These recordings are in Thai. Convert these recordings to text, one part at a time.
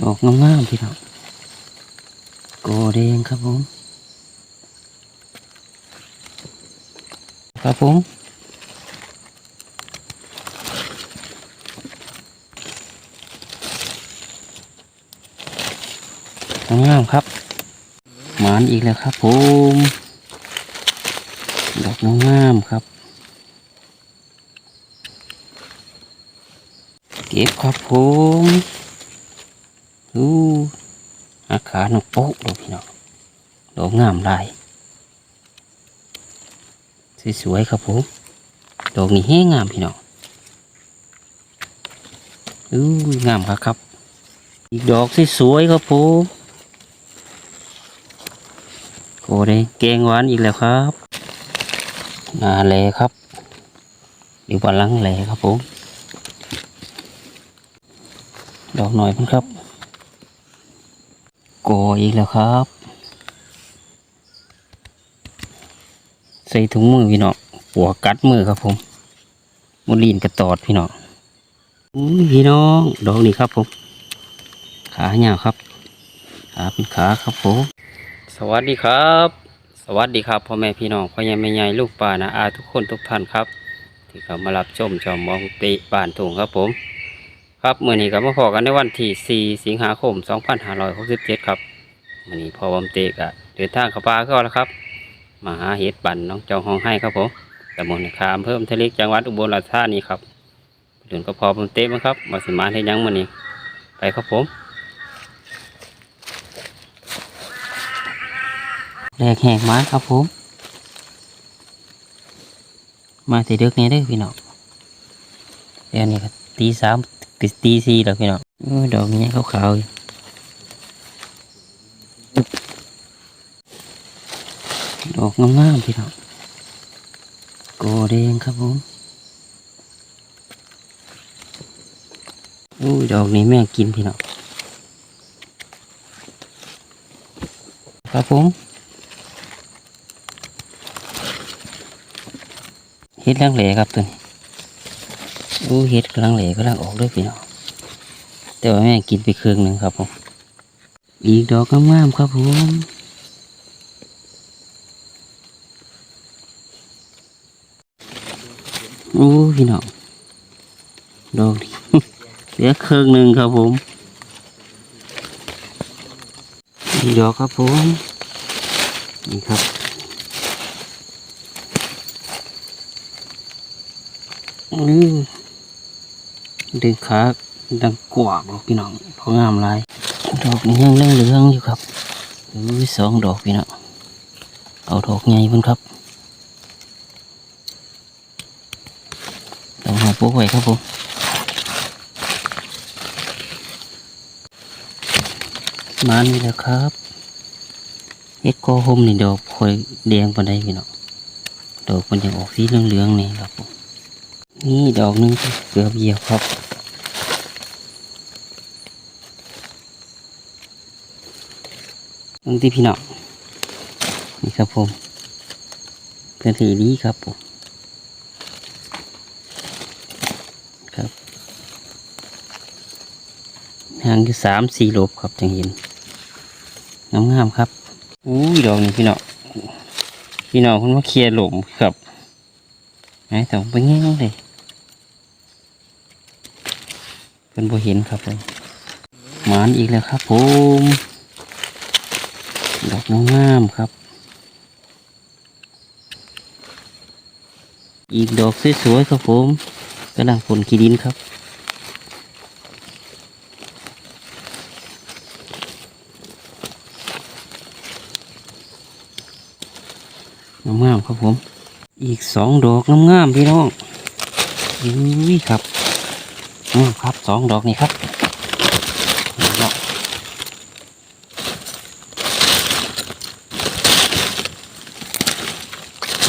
ดอกงามๆพี่น้องโกแดงครับผม ครับผมงามๆครับ หมานอีกแล้วครับผมดอกงามๆครับ เก็บครับผม อู้อาขาหนกโป๊กดอกพี่น้องดอกงามลายสวยๆครับผมดอกนี้แห้งงามพี่น้องอู้งามครับครับ อีกดอกสวยๆครับผมโอ้ได้แกงหวานอีกแล้วครับนาแลครับหรือว่าลังแลครับผมดอกหน่อยเพิ่นครับ กอีกแล้วครับ ใส่ถุงมือพี่น้องปัวกัดมือครับผมมุลีนกระตอดพี่น้องอุ้ยพี่น้องดอกนี้ครับผม ขาเหี่ยวครับขาเป็นขาครับผม สวัสดีครับ สวัสดีครับพ่อแม่พี่น้องพ่อใหญ่แม่ใหญ่ลูกป่านะอาทุกคนทุกท่านครับ ที่เข้ามารับชมชมมองติบ้านถุงครับผม ครับเมื่อนี้ก็มาพอกันในวันที่ 4 สิงหาคม 2567 ครับมื่อนี้พอบอมเตกะเดินทางเข้าป่าก็แล้วครับมาหาเห็ดบันน้องเจ้าห้องให้ครับผมตำบลนาคามเพิ่มทะเลจังหวัดอุบลราชธานีครับถึงก็พอผมเตะมั้งครับมาสิมาให้ยังมันนี้ไปครับผมแรกแหกม้ครับผมมาตีเด็กนี้ได้พี่น้องเดี๋ยวนี้ตีสาม ตีตีสี่แล้วพี่น้องดอกนี้ขาวๆดอกงามๆพี่น้องโกแดงครับผมโอ้ดอกนี้แม่กินพี่น้องครับผมเฮ็ดลังเหลครับตัวนี้ อ้เฮ็ดกำลังเหลกำลังออกด้วยพี่น้องแต่ว่าแม่กินไปครึ่งหนึ่งครับผมอีกดอกงามๆครับผมโอ้พี่น้องดอกเหลือครึ่งหนึ่งครับผมอีกดอกครับผมนี่ครับอือ ดึงขาดังกวากดอกพี่น้องดองามหลาย ดอกนี้ยังเหลืองอยู่ครับอุ้ยสองดอกพี่น้องเอาดอกใหญ่เพิ่นครับต้องหาปุ๊กไว้ครับผมมานี่แหล้วครับเฮ็ดกอหมนี่ดอกคอยแดงปานใดพี่น้องดอกมันยังออกสีเหลืองๆนี่ครับผมนี่ดอกหนึงเกือบเหยียบครับ ตรงที่พี่น้องนี่ครับผมเป็นสีดีครับผมครับห่างอยู่สามสี่โลบครับจังเห็นงามงามครับอู้ยดอกนี้พี่น้องพี่น้องคนว่าเคลียร์หลุมครับไหนแต่ผมไปแง่เลยเป็นบ่เห็นครับผมหมานอีกแล้วครับผม ดอกงามครับ อีกดอกสวยๆครับผมกำลังผลกีดินครับงามครับผม อีกสองดอกงามๆพี่น้องอุ้ยครับงามครับสองดอกนี่ครับนี่เนาะ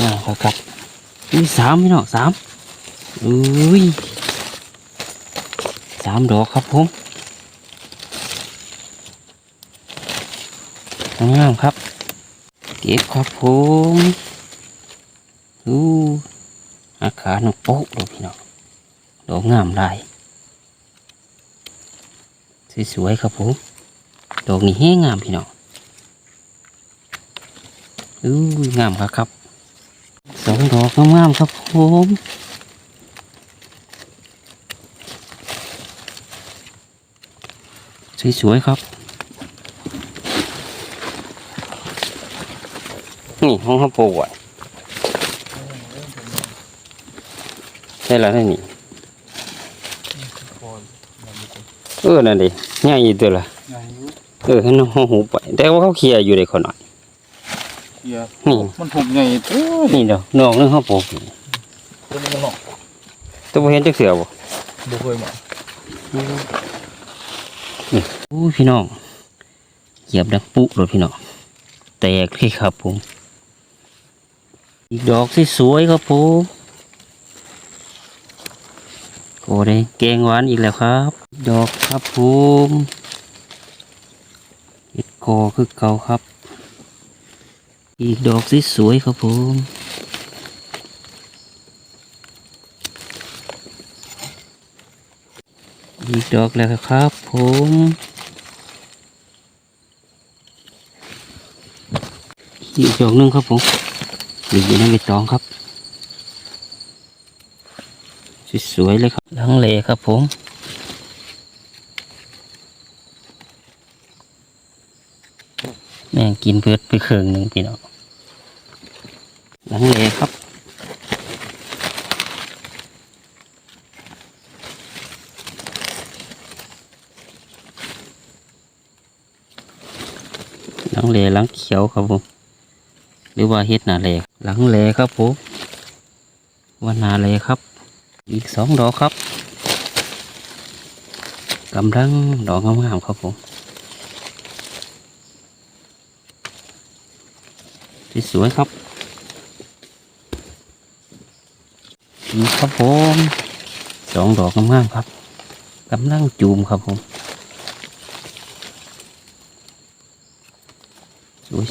งาครับครับอุ้ยสามพี่น้องสามอุ้ยสามดอกครับผมงามครับ เก็บครับผมอู้อาขาหนกโป๊กดอกพี่น้องดอกงามลายสวยๆครับผมดอกนี้แห้งงามพี่น้องอู้งามครับครับ องดอกงามๆครับผมสวยๆครับ นี่ห้องข้าวโพดอะใช่แล้วนี่เออนั่นดิง่ายอยู่ตัวละเออให้น้องห้องหูไปแต่ว่าเขาเคลียร์อยู่ได้คนหน่อย เฮียนี่มันผมใหญ่เอ้ยนี่เดี๋ยวนอกนึงเขาปลูกอยู่ตัวนี้มันหนอกตัวบ่เห็นจักเสือบ่บ่เคยมาอู้พี่น้องเหยียบดังปุ๊เลยพี่น้องแตกเลยครับผม อีกดอกที่สวยครับผมโอ้ได้แกงหวานอีกแล้วครับ ดอกครับผมเห็ดโกคือเก่าครับ อีกดอกที่สวยครับผมอีกดอกแล้วครับผมอีกดอกหนึงครับผมอยู่ในใบตองครับสวยๆเลยครับหลังเลครับผมแม่งกินเพื่อไปเครื่องหนึ่งพี่น้อง หลังเลครับ หลังเลหลังเขียวครับผม หรือว่าเฮ็ดนาเลหลังเลครับผมว่านาเลครับ อีกสองดอกครับกำลังดอกงามๆครับผมสวยๆครับ อีครับผมสองดอกงามๆครับกำลังจูมครับผม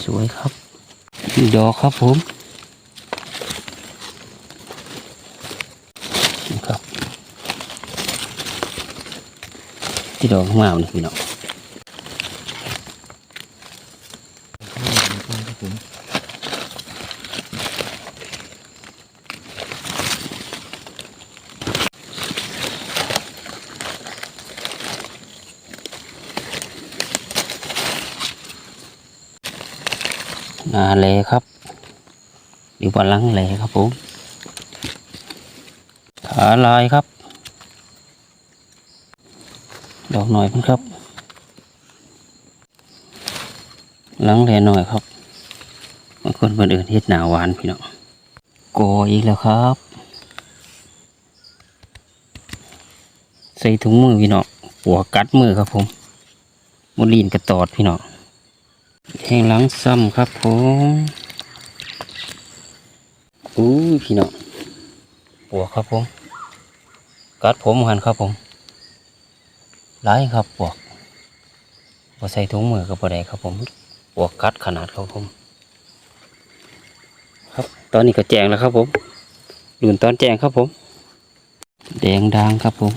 สวยๆครับอีกดอกครับผมครับ ที่ดอกงามนี่พี่น้องนา เลครับหรือว่าหลังเลครับผมขาลายครับ ดอกหน่อยเพิ่นครับ หลังแลหน่อยครับบางคนเพิ่นอื่นเฮ็ดหนาหวานพี่น้องโกอีกแล้วครับ ใส่ถุงมือพี่น้องปัวกัดมือครับผมมดลีนกระตอดพี่น้อง แทงหลังซ้ำครับผมอู้พี่น้องปัวครับผมกัดผมหันครับผมร้ายครับปวกพอใส่ถุงมือกับปได้ครับผมปวกกัดขนาดครับผม ครับ ตอนนี้ก็แจงแล้วครับผมดุนตอนแจงครับผม แดงดางครับผม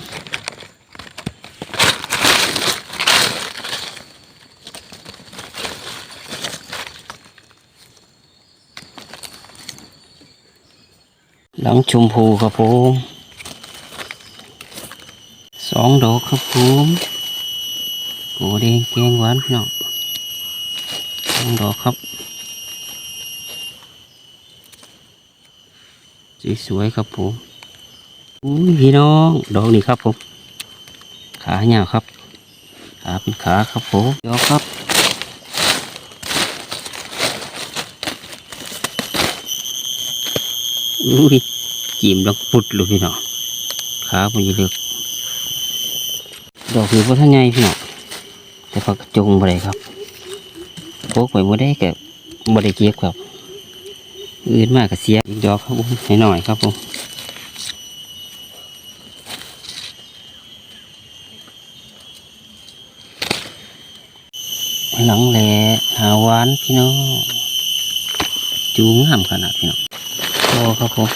หลังชมพูครับผมสองดอกครับผมโกแดงแกงหวานพี่น้องสองดอกครับ สวยๆครับผมอุ้ยพี่น้องดอกนี้ครับผม ขาเหี่ยวครับขาเป็นขาครับผมดอกครับ อุ้ยจีมดอกปุดเลยพี่น้องขามันจะเลือกดอกคือพระท่านใหญ่พี่น้องแต่ฝักจงบ่ได้ครับโพกไปบ่ได้แกบ่ได้เก็บครับ อื่นมากก็เสียอีกดอกครับผมให้หน่อยครับผมหลังแหล่หาวานพี่น้องจูงามขนาดพี่น้อง โอ้ครับผม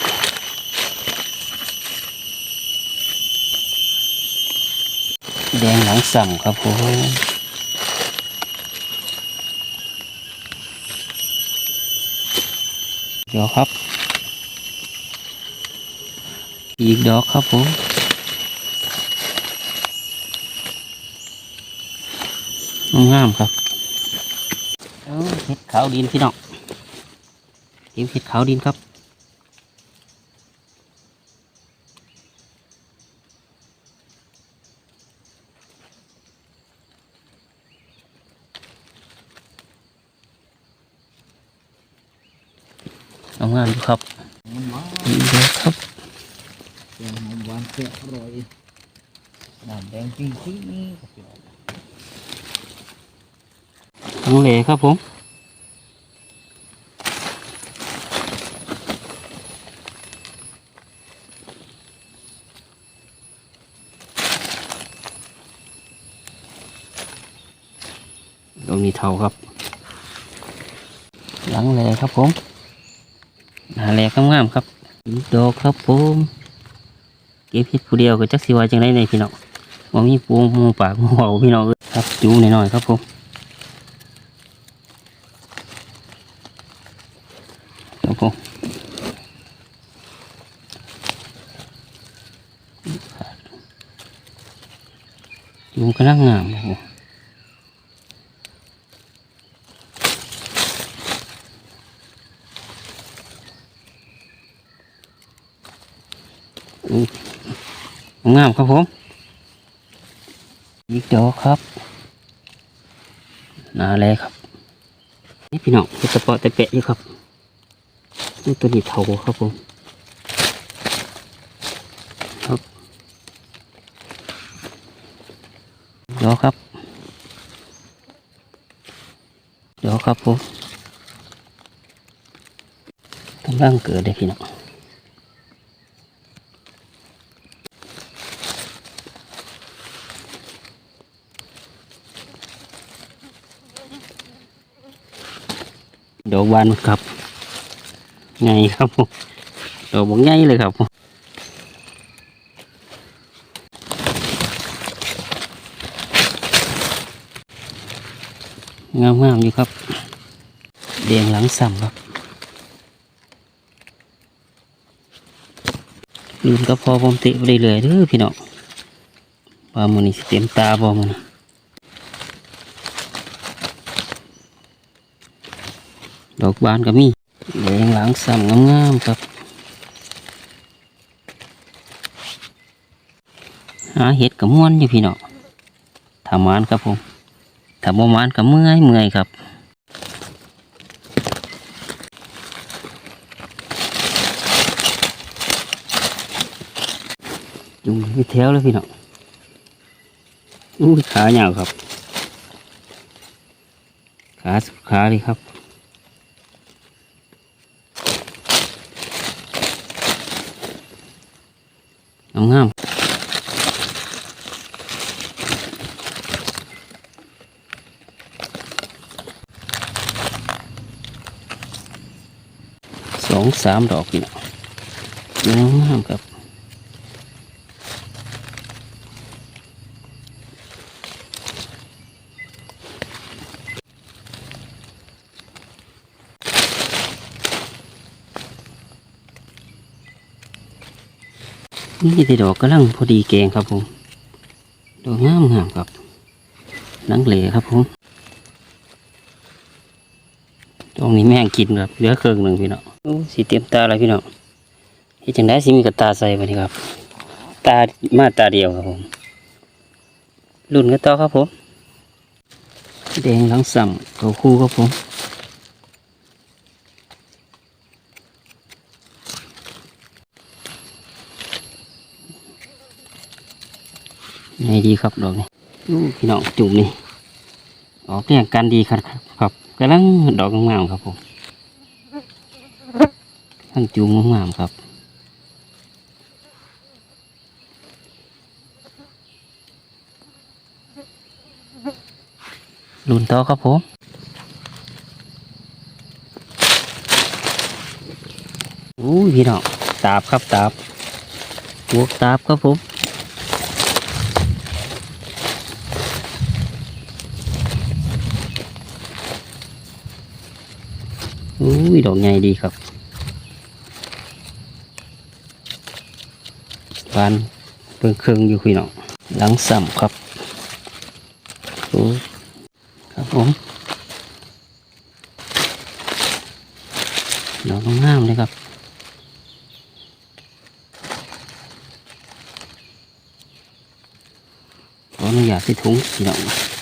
แดงหลังสั่งครับผมเดี๋ยวครับ อีกดอกครับผมงามครับเห็ดขาวดินพี่น้องเห็ดเห็ดขาวดินครับางามอยู่ครับมันหวานอีกดอกครับแกงหอมหวานแซ่บอร่อยน้ำแดงจริงที่น้องทั้งเหลครับผมตรงนี้เท่าครับ หลังแหลครับผม หาแหลงามๆครับอีกดอกครับผมเก็บเห็ดผู้เดียวก็จักสิว่าจังไรในพี่น้องว่ามีปูมูปากหมูเบาพี่น้องครับจูหน่อยๆครับผมครับผมจูกำลังงามครับผม งามครับผมอีกดอกครับหนาแลครับ นี่พี่น้องเป็นสปอร์ตแปะอยู่ครับนี่ตัวนี้เท่าครับผมครับดอกครับดอกครับผมกำลังเกิดเลยพี่น้อง ดอกบานครับไงครับผมดอกบางไงเลยครับผมงามงามๆอยู่ครับแดงหลังซ้ำครับลืมก็พอผมเตะไปเรื่อยๆเด้อพี่น้องว่ามันนี่สิเต็มตาบ่มันนี่ ดอกบานก็มีแดงหลังซ้ำงามๆครับ หาเห็ดกับม้วนอยู่พี่น้องทำมานครับผมทำบ่มานกับเมื่อยเมื่อยครับจุงไปแถวเลยพี่น้องอู้ขาเหยวครับ ขาสุดขาเลยครับ งามงามสองสามดอกนี่งามงามครับ นี่แต่ดอกกำลังพอดีแกงครับผมดอกงามงามครับหนังเหลครับผมตรงนี้แม่งกินครับเหลือเครื่องหนึ่งพี่น้องสีเต็มตาเลยพี่น้องเฮ็ดจังได้สิมีกระตาใส่ไปนี่ครับ ตามาตาเดียวครับผมรุ่นกันต่อครับผมแดงหลังสั่งเขาคู่ครับผม ไงดีครับดอกนี้อู้พี่น้องจุ่มนี่ออกเรียงกันดีครับครับกำลังดอกงามครับผมทั้งจุ่มงามครับลุนต่อครับผมอู้พี่น้องตาบครับตาบพวกตาบครับผม อุ้ยดอกใหญ่ดีครับบานเพิ่งเครื่องอยู่พี่น้องหลังสัมครับโอ้ครับผมดอกงามเลยครับขออนุญาตใส่ถุงพี่น้อง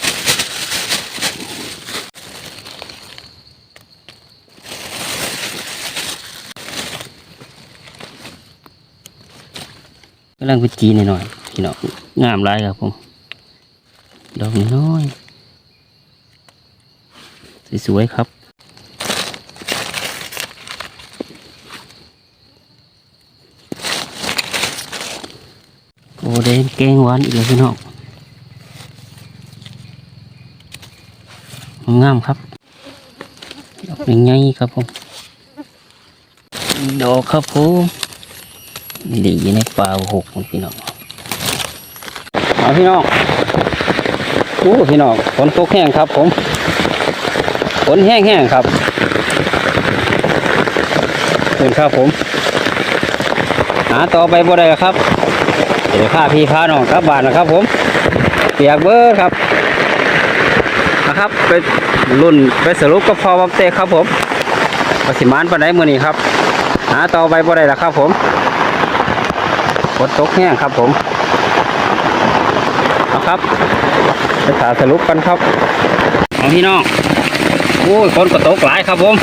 กำลังเป็นจีนหน่อยๆพี่น้องงามหลายครับผมดอกน้อยสวยๆครับโอ้เดนแกงหวานอีกแล้วพี่น้องงามครับดอกยังไงครับผมดอกครับผม ดีอยู่ในป่าหกพี่น้องเอาพี่น้องโอ้พี่น้องฝนตกแห้งครับ ผมฝนแห้งแห้งครับเป็นครับผม หาต่อไปบ่ได้ครับเดี๋ยวพาพี่พาน้องกลับบ้านนะครับ ผมเปียกเบอร์ครับนะครับไปรุ่นไปสรุปก็พอบับเตะครับผมปสิมานปานไดมือนี้ครับ หาต่อไปบ่ได้ล้วครับผม ฝนตกแห้งครับผมเอาครับไปถาสรุปกันครับเอาพี่น้องโอ้ยฝนก็ตกหลายครับผม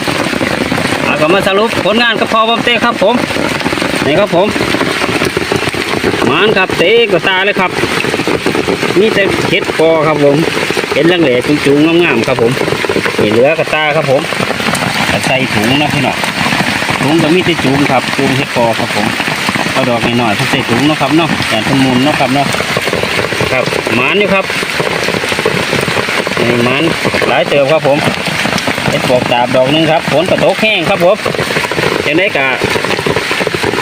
เอาก็มาสรุปผลงานก็พอบับเตะครับผมนี่ครับผมมานครับเตะก็ตาเลยครับมีแต่เห็ดปอครับผมเห็ดลังเหล่จุงๆงามๆครับผมนี่เหลือกระตาครับผมกระใส่ถุงนะพี่น้องถุงก็มีแต่จุงครับจุงเห็ดปอครับผม เอาดอกหน่อยๆเพิ่นใส่ถุงเนาะครับเนาะแต่ทมุนเนาะครับเนาะครับหมานอยู่ครับนี่หมานหลายเติมครับผมเห็ดปอกดาบดอกหนึงครับฝนกระตกแห้งครับผมจะได้กะ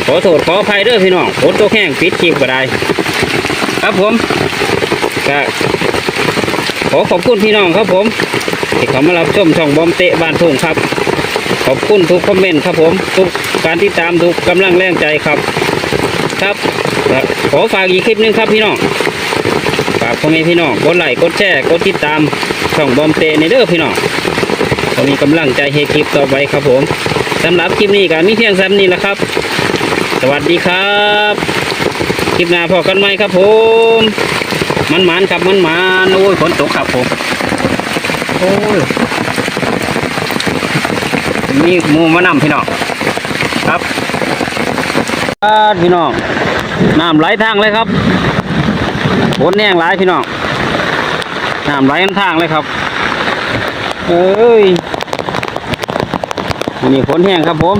ขอโทษขออภัยเด้อพี่น้องฝนตกแห้งปิดคลิปก็ได้ ครับผมก็ขอขอบคุณพี่น้องครับผมที่เขามารับชมช่องบอมเตะบ้านทุ่งครับ ขอบคุณทุกคอมเมนต์ครับผม ทุกการติดตามทุกกำลังแรงใจครับ ครับขอฝากอีกคลิปหนึงครับพี่น้องฝากพ่อแม่พี่น้องกดไลค์กดแชร์กดติดตามช่องบอมเตในเด้อพี่น้องก็มีกำลังใจให้คลิปต่อไปครับผมสำหรับคลิปนี้ก็มีเพียงซ้ำนี้แหละครับ สวัสดีครับ คลิปหน้าพอกันไหมครับผม มันหมานครับมันหมานโอ้ยฝนตกครับผมโอ้ยมีมูมานำพี่น้อง พี่น้องน้ำไหลทางเลยครับฝนแห้งหลายพี่น้องน้ำไหลทั้งทางเลยครับเอ้ยนนี่ฝนแห้งครับผม